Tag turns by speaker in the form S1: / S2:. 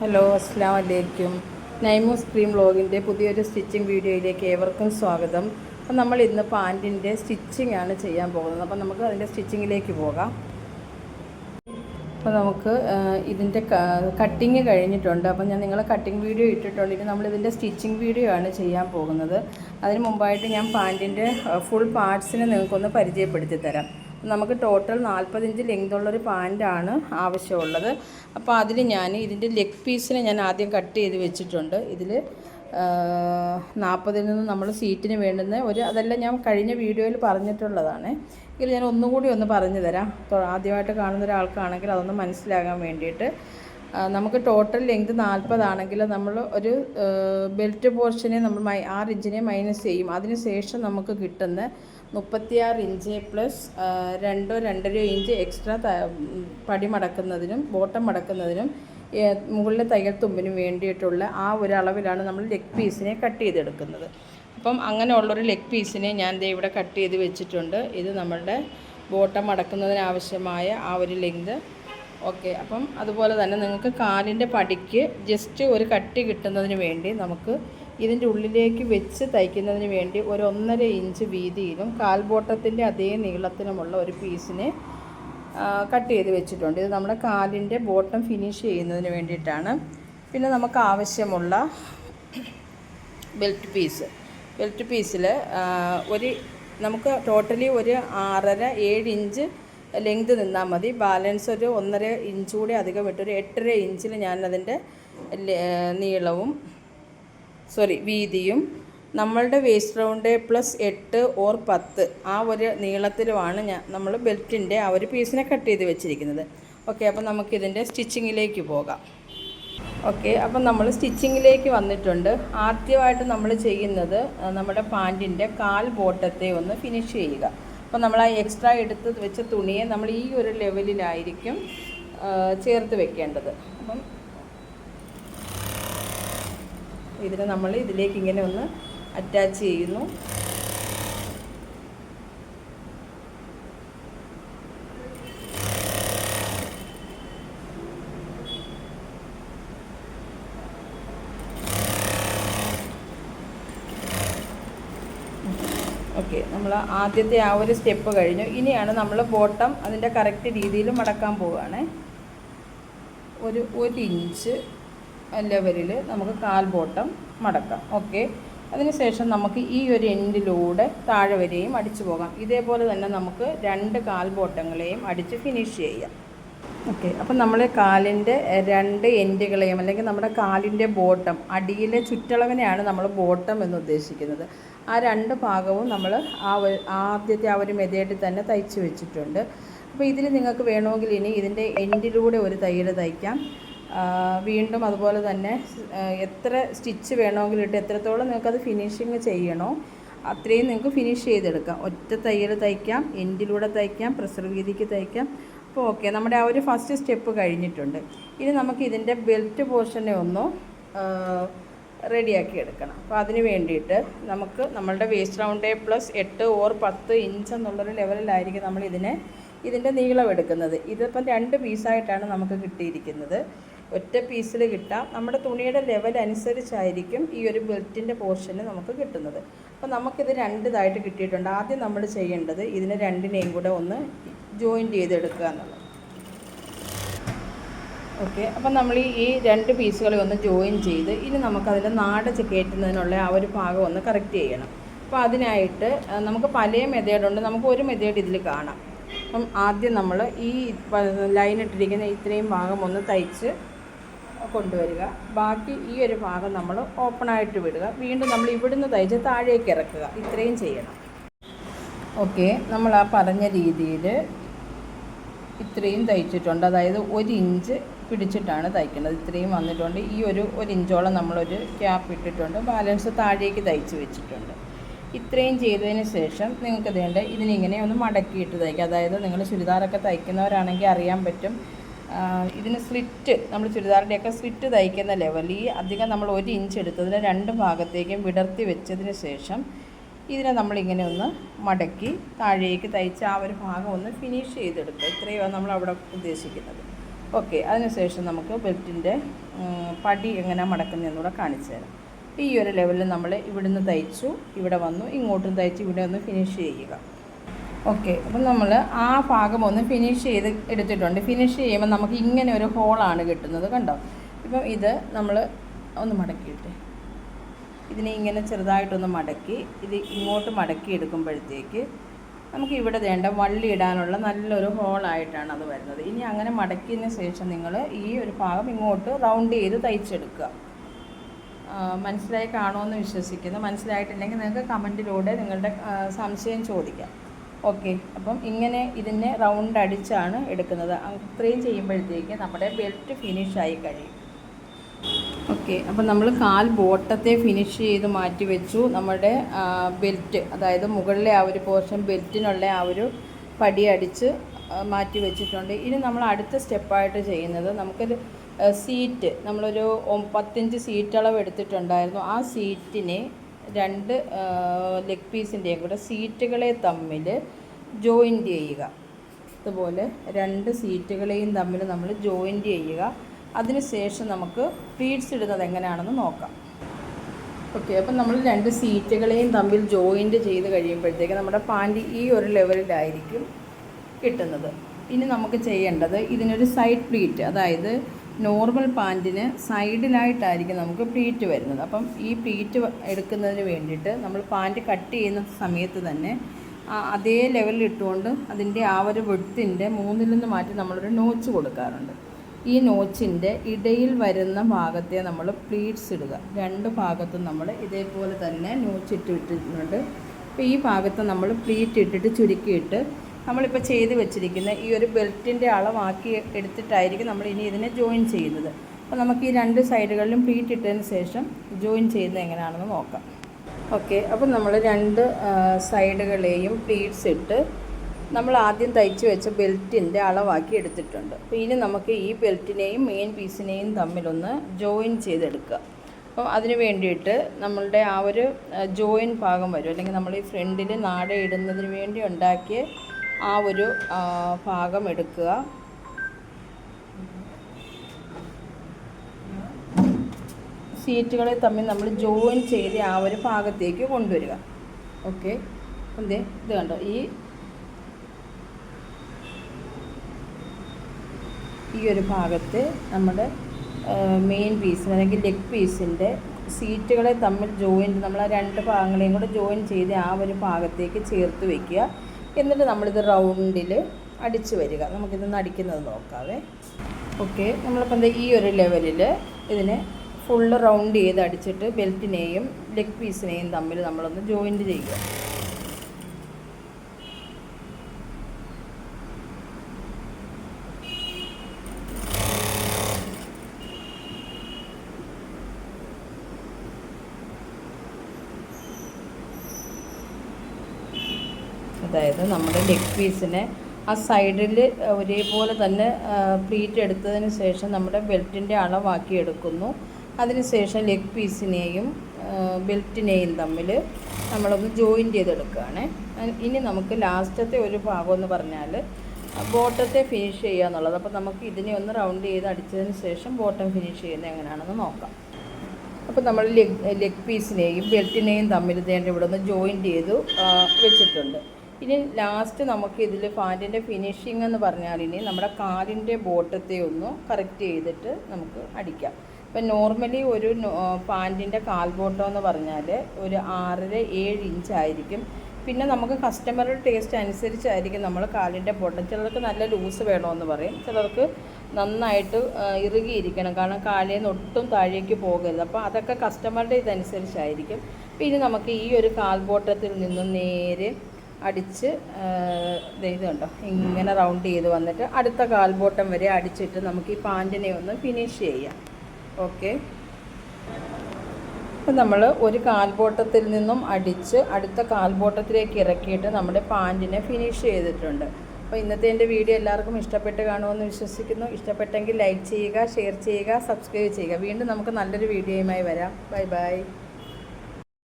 S1: Hello അസ്സാം വലൈക്കും നൈമൂസ് cream വ്ളോഗിന്റെ പുതിയൊരു സ്റ്റിച്ചിങ് വീഡിയോയിലേക്ക് ഏവർക്കും സ്വാഗതം. അപ്പം നമ്മൾ ഇന്ന് പാന്റിന്റെ സ്റ്റിച്ചിങ് ആണ് ചെയ്യാൻ പോകുന്നത്. അപ്പം നമുക്ക് അതിന്റെ സ്റ്റിച്ചിങ്ങിലേക്ക് പോകാം. അപ്പോൾ നമുക്ക് ഇതിന്റെ കട്ടിങ് കഴിഞ്ഞിട്ടുണ്ട്. അപ്പം ഞാൻ നിങ്ങളെ കട്ടിങ് വീഡിയോ ഇട്ടിട്ടുണ്ട്. ഇനി നമ്മളിതിന്റെ സ്റ്റിച്ചിങ് വീഡിയോ ആണ് ചെയ്യാൻ പോകുന്നത്. അതിന് മുമ്പായിട്ട് ഞാൻ പാന്റിന്റെ ഫുൾ പാർട്സിനെ നിങ്ങൾക്കൊന്ന് പരിചയപ്പെടുത്തി തരാം. നമുക്ക് ടോട്ടൽ നാൽപ്പത് ഇഞ്ച് ലെങ്ത് ഉള്ളൊരു പാന്റാണ് ആവശ്യമുള്ളത്. അപ്പോൾ അതിൽ ഞാൻ ഇതിന്റെ ലെഗ് പീസിനെ ഞാൻ ആദ്യം കട്ട് ചെയ്ത് വെച്ചിട്ടുണ്ട്. ഇതിൽ നാൽപ്പതിൽ നിന്ന് നമ്മൾ സീറ്റിന് വേണ്ടുന്ന ഒരു അതെല്ലാം ഞാൻ കഴിഞ്ഞ വീഡിയോയിൽ പറഞ്ഞിട്ടുള്ളതാണ്. ഇതിൽ ഞാൻ ഒന്നുകൂടി ഒന്ന് പറഞ്ഞു തരാം. ആദ്യമായിട്ട് കാണുന്ന ഒരാൾക്കാണെങ്കിൽ അതൊന്ന് മനസ്സിലാകാൻ വേണ്ടിയിട്ട്. നമുക്ക് ടോട്ടൽ ലെങ്ത് നാൽപ്പതാണെങ്കിൽ നമ്മൾ ഒരു ബെൽറ്റ് പോർഷനെ നമ്മൾ മൈ ആറ് ഇഞ്ചിനെ മൈനസ് ചെയ്യും. അതിന് ശേഷം നമുക്ക് കിട്ടുന്ന മുപ്പത്തിയാറ് ഇഞ്ച് പ്ലസ് രണ്ടോ രണ്ടര ഇഞ്ച് എക്സ്ട്രാ പടി മടക്കുന്നതിനും ബോട്ടം മടക്കുന്നതിനും മുകളിലെ തയ്യൽ തുമ്പിനും വേണ്ടിയിട്ടുള്ള ആ ഒരു അളവിലാണ് നമ്മൾ ലെഗ് പീസിനെ കട്ട് ചെയ്തെടുക്കുന്നത്. അപ്പം അങ്ങനെയുള്ളൊരു ലെഗ് പീസിനെ ഞാൻ ദേ ഇവിടെ കട്ട് ചെയ്ത് വെച്ചിട്ടുണ്ട്. ഇത് നമ്മളുടെ ബോട്ടം മടക്കുന്നതിനാവശ്യമായ ആ ഒരു ലെങ്ത് ഓക്കെ അപ്പം അതുപോലെ തന്നെ നിങ്ങൾക്ക് കാലിന്റെ പടിക്ക് ജസ്റ്റ് ഒരു കട്ടി കിട്ടുന്നതിന് വേണ്ടി നമുക്ക് ഇതിന്റെ ഉള്ളിലേക്ക് വെച്ച് തയ്ക്കുന്നതിന് വേണ്ടി ഒരു ഒന്നര ഇഞ്ച് വീതിയിലും കാൽബോട്ടത്തിന്റെ അതേ നീളത്തിലുമുള്ള ഒരു പീസിനെ കട്ട് ചെയ്ത് വെച്ചിട്ടുണ്ട്. ഇത് നമ്മുടെ കാലിന്റെ ബോട്ടം ഫിനിഷ് ചെയ്യുന്നതിന് വേണ്ടിയിട്ടാണ്. പിന്നെ നമുക്ക് ആവശ്യമുള്ള ബെൽറ്റ് പീസ് ബെൽറ്റ് പീസിൽ ഒരു നമുക്ക് ടോട്ടലി ഒരു ആറര ഏഴ് ഇഞ്ച് ലെങ്ത് നിന്നാൽ മതി. ബാലൻസ് ഒരു ഒന്നര ഇഞ്ച് കൂടി അധികം വിട്ട് ഒരു എട്ടര ഇഞ്ചിൽ ഞാനതിന്റെ നീളവും സോറി വീതിയും നമ്മളുടെ വേസ്റ്റ് റൗണ്ട് പ്ലസ് എട്ട് ഓർ പത്ത് ആ ഒരു നീളത്തിലുമാണ് ഞാൻ നമ്മൾ ബെൽറ്റിന്റെ ആ ഒരു പീസിനെ കട്ട് ചെയ്ത് വെച്ചിരിക്കുന്നത്. ഓക്കെ അപ്പം നമുക്കിതിന്റെ സ്റ്റിച്ചിങ്ങിലേക്ക് പോകാം. ഓക്കെ അപ്പം നമ്മൾ സ്റ്റിച്ചിങ്ങിലേക്ക് വന്നിട്ടുണ്ട്. ആദ്യമായിട്ട് നമ്മൾ ചെയ്യുന്നത് നമ്മുടെ പാന്റിന്റെ കാൽ ബോട്ടത്തെ ഒന്ന് ഫിനിഷ് ചെയ്യുക. അപ്പം നമ്മൾ ആ എക്സ്ട്രാ എടുത്ത് വെച്ച തുണിയെ നമ്മൾ ഈ ഒരു ലെവലിലായിരിക്കും ചേർത്ത് വെക്കേണ്ടത്. അപ്പം ഇതിനെ നമ്മൾ ഇതിലേക്ക് ഇങ്ങനെ ഒന്ന് അറ്റാച്ച് ചെയ്യുന്നു. ഓക്കെ നമ്മൾ ആദ്യത്തെ ആ ഒരു സ്റ്റെപ്പ് കഴിഞ്ഞു. ഇനിയാണ് നമ്മൾ ബോട്ടം അതിന്റെ കറക്റ്റ് രീതിയിൽ മടക്കാൻ പോവുകയാണ് ഒരു ഒരു ഇഞ്ച് ലെവലിൽ നമുക്ക് കാൽ ബോട്ടം മടക്കാം. ഓക്കെ അതിനുശേഷം നമുക്ക് ഈ ഒരു എൻഡിലൂടെ താഴെ വരെയും അടിച്ചു പോകാം. ഇതേപോലെ തന്നെ നമുക്ക് രണ്ട് കാൽ ബോട്ടങ്ങളെയും അടിച്ച് ഫിനിഷ് ചെയ്യാം. ഓക്കെ അപ്പം നമ്മൾ കാലിന്റെ രണ്ട് എൻഡുകളെയും അല്ലെങ്കിൽ നമ്മുടെ കാലിന്റെ ബോട്ടം അടിയിലെ ചുറ്റളവിനെയാണ് നമ്മൾ ബോട്ടം എന്ന് ഉദ്ദേശിക്കുന്നത്. ആ രണ്ട് ഭാഗവും നമ്മൾ ആ ആദ്യത്തെ ആ ഒരു മെതേഡിൽ തന്നെ തയ്ച്ച് വെച്ചിട്ടുണ്ട്. അപ്പോൾ ഇതിൽ നിങ്ങൾക്ക് വേണമെങ്കിൽ ഇനി ഇതിന്റെ എൻഡിലൂടെ ഒരു തയ്യൽ തയ്ക്കാം. വീണ്ടും അതുപോലെ തന്നെ എത്ര സ്റ്റിച്ച് വേണമെങ്കിലും ഇട്ട് എത്രത്തോളം നിങ്ങൾക്കത് ഫിനിഷിങ് ചെയ്യണോ അത്രയും നിങ്ങൾക്ക് ഫിനിഷ് ചെയ്തെടുക്കാം. ഒറ്റ തയ്യൽ തയ്ക്കാം എൻഡിലൂടെ തയ്ക്കാം പ്രസർ വീതിക്ക് തയ്ക്കാം. അപ്പോൾ ഓക്കെ നമ്മുടെ ആ ഒരു ഫസ്റ്റ് സ്റ്റെപ്പ് കഴിഞ്ഞിട്ടുണ്ട്. ഇനി നമുക്ക് ഇതിന്റെ ബെൽറ്റ് പോർഷനെ ഒന്ന് റെഡിയാക്കി എടുക്കണം. അപ്പോൾ അതിന് വേണ്ടിയിട്ട് നമുക്ക് നമ്മളുടെ വേസ്റ്റ് റൗണ്ട് പ്ലസ് എട്ട് ഓർ പത്ത് ഇഞ്ച് എന്നുള്ളൊരു ലെവലിലായിരിക്കും നമ്മൾ ഇതിനെ ഇതിന്റെ നീളം എടുക്കുന്നത്. ഇതിപ്പം രണ്ട് പീസായിട്ടാണ് നമുക്ക് കിട്ടിയിരിക്കുന്നത്. ഒറ്റ പീസിൽ കിട്ടാം. നമ്മുടെ തുണിയുടെ ലെവൽ അനുസരിച്ചായിരിക്കും ഈ ഒരു ബെൽറ്റിന്റെ പോർഷന് നമുക്ക് കിട്ടുന്നത്. അപ്പോൾ നമുക്കിത് രണ്ടിതായിട്ട് കിട്ടിയിട്ടുണ്ട്. ആദ്യം നമ്മൾ ചെയ്യേണ്ടത് ഇതിനെ രണ്ടിനെയും കൂടെ ഒന്ന് ജോയിന്റ് ചെയ്തെടുക്കുക എന്നുള്ളത്. ഓക്കെ അപ്പം നമ്മൾ ഈ രണ്ട് പീസുകളെ ഒന്ന് ജോയിൻ ചെയ്ത് ഇനി നമുക്കതിന്റെ നാട് കയറ്റുന്നതിനുള്ള ആ ഒരു ഭാഗം ഒന്ന് കറക്റ്റ് ചെയ്യണം. അപ്പോൾ അതിനായിട്ട് നമുക്ക് പല മെതേഡുണ്ട് നമുക്ക് ഒരു മെതേഡ് ഇതിൽ കാണാം. അപ്പം ആദ്യം നമ്മൾ ഈ ലൈൻ ഇട്ടിരിക്കുന്ന ഇത്രയും ഭാഗം ഒന്ന് തയ്ച്ച് കൊണ്ടുവരിക. ബാക്കി ഈ ഒരു ഭാഗം നമ്മൾ ഓപ്പണായിട്ട് വിടുക. വീണ്ടും നമ്മൾ ഇവിടുന്ന് തയ്ച്ച് താഴേക്ക് ഇറക്കുക. ഇത്രയും ചെയ്യണം. ഓക്കെ നമ്മൾ ആ പറഞ്ഞ രീതിയിൽ ഇത്രയും തയ്ച്ചിട്ടുണ്ട്. അതായത് ഒരു ഇഞ്ച് പിടിച്ചിട്ടാണ് തയ്ക്കുന്നത്. ഇത്രയും വന്നിട്ടുണ്ട്. ഈ ഒരു ഒരു ഇഞ്ചോളം നമ്മളൊരു ക്യാപ്പ് ഇട്ടിട്ടുണ്ട്. ബാലൻസ് താഴേക്ക് തയ്ച്ച് വെച്ചിട്ടുണ്ട്. ഇത്രയും ചെയ്തതിന് ശേഷം നിങ്ങൾക്ക് വേണ്ട ഇതിനിങ്ങനെ ഒന്ന് മടക്കിയിട്ട് തയ്ക്കുക അതായത് നിങ്ങൾ ചുരിദാറൊക്കെ തയ്ക്കുന്നവരാണെങ്കിൽ അറിയാൻ പറ്റും. ഇതിന് സ്ലിറ്റ് നമ്മൾ ചുരിദാറിന്റെയൊക്കെ സ്ലിറ്റ് തയ്ക്കുന്ന ലെവലിൽ ഈ അധികം നമ്മൾ ഒരു ഇഞ്ച് എടുത്തതിന് രണ്ട് ഭാഗത്തേക്കും വിടർത്തി വെച്ചതിന് ശേഷം ഇതിനെ നമ്മളിങ്ങനെ ഒന്ന് മടക്കി താഴേക്ക് തയ്ച്ച് ആ ഒരു ഭാഗം ഒന്ന് ഫിനിഷ് ചെയ്തെടുക്കുക. ഇത്രയുമാണ് നമ്മൾ അവിടെ ഉദ്ദേശിക്കുന്നത്. ഓക്കെ അതിനുശേഷം നമുക്ക് ബെൽറ്റിന്റെ പടി എങ്ങനെ മടക്കുന്നതെന്നൂടെ കാണിച്ചു തരാം. ഈ ഒരു ലെവലിൽ നമ്മൾ ഇവിടുന്ന് തയ്ച്ചു ഇവിടെ വന്നു ഇങ്ങോട്ടും തയ്ച്ച് ഇവിടെ ഒന്ന് ഫിനിഷ് ചെയ്യുക. ഓക്കെ അപ്പം നമ്മൾ ആ ഭാഗം ഒന്ന് ഫിനിഷ് ചെയ്ത് എടുത്തിട്ടുണ്ട്. ഫിനിഷ് ചെയ്യുമ്പോൾ നമുക്ക് ഇങ്ങനെ ഒരു ഹോളാണ് കിട്ടുന്നത് കണ്ടോ? ഇപ്പം ഇത് നമ്മൾ ഒന്ന് മടക്കിയിട്ട്. ഇതിനെ ഇങ്ങനെ ചെറുതായിട്ടൊന്ന് മടക്കി ഇത് ഇങ്ങോട്ട് മടക്കി എടുക്കുമ്പോഴത്തേക്ക് നമുക്ക് ഇവിടെ വേണ്ട വള്ളി ഇടാനുള്ള നല്ലൊരു ഹോളായിട്ടാണ് അത് വരുന്നത്. ഇനി അങ്ങനെ മടക്കിയതിന് ശേഷം നിങ്ങൾ ഈ ഒരു ഭാഗം ഇങ്ങോട്ട് റൗണ്ട് ചെയ്ത് തയ്ച്ചെടുക്കുക. മനസ്സിലായി കാണുമെന്ന് വിശ്വസിക്കുന്നു. മനസ്സിലായിട്ടുണ്ടെങ്കിൽ നിങ്ങൾക്ക് കമന്റിലൂടെ നിങ്ങളുടെ സംശയം ചോദിക്കാം. ഓക്കെ അപ്പം ഇങ്ങനെ ഇതിനെ റൗണ്ട് അടിച്ചാണ് എടുക്കുന്നത്. അത്രയും ചെയ്യുമ്പോഴത്തേക്ക് നമ്മുടെ ബെൽറ്റ് ഫിനിഷായി കഴിയും. ഓക്കെ അപ്പോൾ നമ്മൾ കാൽ ബോട്ടത്തെ ഫിനിഷ് ചെയ്ത് മാറ്റി വെച്ചു. നമ്മുടെ ബെൽറ്റ് അതായത് മുകളിലെ ആ ഒരു പോർഷൻ ബെൽറ്റിനുള്ള ആ ഒരു പടി അടിച്ച് മാറ്റി വെച്ചിട്ടുണ്ട്. ഇനി നമ്മൾ അടുത്ത സ്റ്റെപ്പായിട്ട് ചെയ്യുന്നത് നമുക്കൊരു സീറ്റ് നമ്മളൊരു പത്തഞ്ച് പത്തിഞ്ച് സീറ്റ് അളവ് എടുത്തിട്ടുണ്ടായിരുന്നു. ആ സീറ്റിനെ രണ്ട് ലെഗ് പീസിന്റെയും കൂടെ സീറ്റുകളെ തമ്മിൽ ജോയിന്റ് ചെയ്യുക. അതുപോലെ രണ്ട് സീറ്റുകളെയും തമ്മിൽ നമ്മൾ ജോയിന്റ് ചെയ്യുക. അതിനുശേഷം നമുക്ക് പ്ലീറ്റ്സ് ഇടുന്നത് എങ്ങനെയാണെന്ന് നോക്കാം. ഓക്കെ അപ്പം നമ്മൾ രണ്ട് സീറ്റുകളെയും തമ്മിൽ ജോയിന്റ് ചെയ്ത് കഴിയുമ്പോഴത്തേക്ക് നമ്മുടെ പാന്റ് ഈ ഒരു ലെവലിലായിരിക്കും കിട്ടുന്നത്. ഇനി നമുക്ക് ചെയ്യേണ്ടത് ഇതിനൊരു സൈഡ് പ്ലീറ്റ് അതായത് നോർമൽ പാന്റിന് സൈഡിലായിട്ടായിരിക്കും നമുക്ക് പ്ലീറ്റ് വരുന്നത്. അപ്പം ഈ പ്ലീറ്റ് എടുക്കുന്നതിന് വേണ്ടിയിട്ട് നമ്മൾ പാന്റ് കട്ട് ചെയ്യുന്ന സമയത്ത് തന്നെ അതേ ലെവലിൽ ഇട്ടുകൊണ്ട് അതിന്റെ ആ ഒരു വെട്ടിന്റെ മൂന്നിൽ നിന്ന് മാറ്റി നമ്മളൊരു നോച്ച് കൊടുക്കാറുണ്ട്. ഈ നോച്ചിന്റെ ഇടയിൽ വരുന്ന ഭാഗത്തെ നമ്മൾ പ്ലീറ്റ്സ് ഇടുക. രണ്ട് ഭാഗത്തും നമ്മൾ ഇതേപോലെ തന്നെ നോച്ചിട്ട് ഇട്ടിട്ടുണ്ട്. അപ്പോൾ ഈ ഭാഗത്ത് നമ്മൾ പ്ലീറ്റ് ഇട്ടിട്ട് ചുരുക്കിയിട്ട് നമ്മളിപ്പോൾ ചെയ്ത് വെച്ചിരിക്കുന്ന ഈ ഒരു ബെൽറ്റിന്റെ അളവാക്കി എടുത്തിട്ടായിരിക്കും നമ്മൾ ഇനി ഇതിനെ ജോയിൻ ചെയ്യുന്നത്. അപ്പോൾ നമുക്ക് ഈ രണ്ട് സൈഡുകളിലും പ്ലീറ്റ് ഇട്ടതിന് ശേഷം ജോയിൻ ചെയ്യുന്നത് എങ്ങനെയാണെന്ന് നോക്കാം. ഓക്കെ അപ്പോൾ നമ്മൾ രണ്ട് സൈഡുകളെയും പ്ലീറ്റ്സ് ഇട്ട് നമ്മൾ ആദ്യം തയ്ച്ച് വെച്ച ബെൽറ്റിന്റെ അളവാക്കി എടുത്തിട്ടുണ്ട്. അപ്പോൾ ഇനി നമുക്ക് ഈ ബെൽറ്റിനെയും മെയിൻ പീസിനെയും തമ്മിലൊന്ന് ജോയിൻ ചെയ്തെടുക്കുക. അപ്പോൾ അതിന് വേണ്ടിയിട്ട് നമ്മളുടെ ആ ഒരു ജോയിൻ ഭാഗം വരും. അല്ലെങ്കിൽ നമ്മൾ ഈ ഫ്രണ്ടിൽ നാട ഇടുന്നതിന് വേണ്ടി ഉണ്ടാക്കിയ ആ ഒരു ഭാഗം എടുക്കുക. സീറ്റുകളെ തമ്മിൽ നമ്മൾ ജോയിൻ ചെയ്ത് ആ ഒരു ഭാഗത്തേക്ക് കൊണ്ടുവരിക. ഓക്കെ? എന്തേ? ഇത് കണ്ടോ? ഈ ഈ ഒരു ഭാഗത്ത് നമ്മുടെ മെയിൻ പീസ് അല്ലെങ്കിൽ ലെഗ് പീസിന്റെ സീറ്റുകളെ തമ്മിൽ ജോയിൻ നമ്മൾ ആ രണ്ട് ഭാഗങ്ങളെയും കൂടെ ജോയിൻ ചെയ്ത് ആ ഒരു ഭാഗത്തേക്ക് ചേർത്ത് വയ്ക്കുക എന്നിട്ട് നമ്മളിത് റൗണ്ടിൽ അടിച്ചു വരിക. നമുക്കിതൊന്ന് അടിക്കുന്നത് നോക്കാവേ. ഓക്കെ നമ്മളിപ്പോൾ എന്താ ഈ ഒരു ലെവലിൽ ഇതിനെ ഫുള്ള് റൗണ്ട് ചെയ്ത് അടിച്ചിട്ട് ബെൽറ്റിനെയും ലെഗ് പീസിനെയും തമ്മിൽ നമ്മളൊന്ന് ജോയിന്റ് ചെയ്യുക. അതായത് നമ്മുടെ ലെഗ് പീസിനെ ആ സൈഡിൽ ഒരേപോലെ തന്നെ പ്ലീറ്റ് എടുത്തതിന് ശേഷം നമ്മുടെ ബെൽറ്റിന്റെ അളവാക്കി എടുക്കുന്നു. അതിനുശേഷം ലെഗ് പീസിനെയും ബെൽറ്റിനെയും തമ്മിൽ നമ്മളൊന്ന് ജോയിൻ ചെയ്തെടുക്കുകയാണ്. ഇനി നമുക്ക് ലാസ്റ്റത്തെ ഒരു ഭാഗം എന്ന് പറഞ്ഞാൽ ബോട്ടത്തെ ഫിനിഷ് ചെയ്യുക എന്നുള്ളത്. അപ്പോൾ നമുക്ക് ഇതിനെ ഒന്ന് റൗണ്ട് ചെയ്ത് അടിച്ചതിന് ശേഷം ബോട്ടം ഫിനിഷ് ചെയ്യുന്നത് എങ്ങനെയാണെന്ന് നോക്കാം. അപ്പോൾ നമ്മൾ ലെഗ് ലെഗ് പീസിനെയും ബെൽറ്റിനെയും തമ്മിൽ ഇതേണ്ട ഇവിടെ ഒന്ന് ജോയിന്റ് ചെയ്തു വെച്ചിട്ടുണ്ട്. ഇനി ലാസ്റ്റ് നമുക്ക് ഇതിൽ പാന്റിന്റെ ഫിനിഷിംഗ് എന്ന് പറഞ്ഞാൽ ഇനി നമ്മുടെ കാലിന്റെ ബോട്ടത്തെ ഒന്ന് കറക്റ്റ് ചെയ്തിട്ട് നമുക്ക് അടിക്കാം. ഇപ്പം നോർമലി ഒരു പാന്റിന്റെ കാൽ ബോട്ടം എന്ന് പറഞ്ഞാൽ ഒരു ആറര ഏഴ് ഇഞ്ച് ആയിരിക്കും. പിന്നെ നമുക്ക് കസ്റ്റമറുടെ ടേസ്റ്റ് അനുസരിച്ചായിരിക്കും നമ്മൾ കാലിന്റെ ബോട്ടം. ചിലർക്ക് നല്ല ലൂസ് വേണമെന്ന് പറയും. ചിലർക്ക് നന്നായിട്ട് ഇറുകിയിരിക്കണം. കാരണം കാലിൽ നിന്ന് ഒട്ടും താഴേക്ക് പോകരുത്. അപ്പോൾ അതൊക്കെ കസ്റ്റമറുടെ ഇതനുസരിച്ചായിരിക്കും. പിന്നെ നമുക്ക് ഈ ഒരു കാൽബോട്ടത്തിൽ നിന്നും നേരെ അടിച്ച് ഇത് കണ്ടോ? ഇങ്ങനെ റൗണ്ട് ചെയ്ത് വന്നിട്ട് അടുത്ത കാൽബോട്ടം വരെ അടിച്ചിട്ട് നമുക്ക് ഈ പാന്റിനെ ഒന്ന് ഫിനിഷ് ചെയ്യാം. ഓക്കെ അപ്പം നമ്മൾ ഒരു കാൽബോട്ടത്തിൽ നിന്നും അടിച്ച് അടുത്ത കാൽബോട്ടത്തിലേക്ക് ഇറക്കിയിട്ട് നമ്മുടെ പാന്റിനെ ഫിനിഷ് ചെയ്തിട്ടുണ്ട്. അപ്പോൾ ഇന്നത്തെ എന്റെ വീഡിയോ എല്ലാവർക്കും ഇഷ്ടപ്പെട്ട് കാണുമെന്ന് വിശ്വസിക്കുന്നു. ഇഷ്ടപ്പെട്ടെങ്കിൽ ലൈക്ക് ചെയ്യുക ഷെയർ ചെയ്യുക സബ്സ്ക്രൈബ് ചെയ്യുക. വീണ്ടും നമുക്ക് നല്ലൊരു വീഡിയോയുമായി വരാം. Bye bye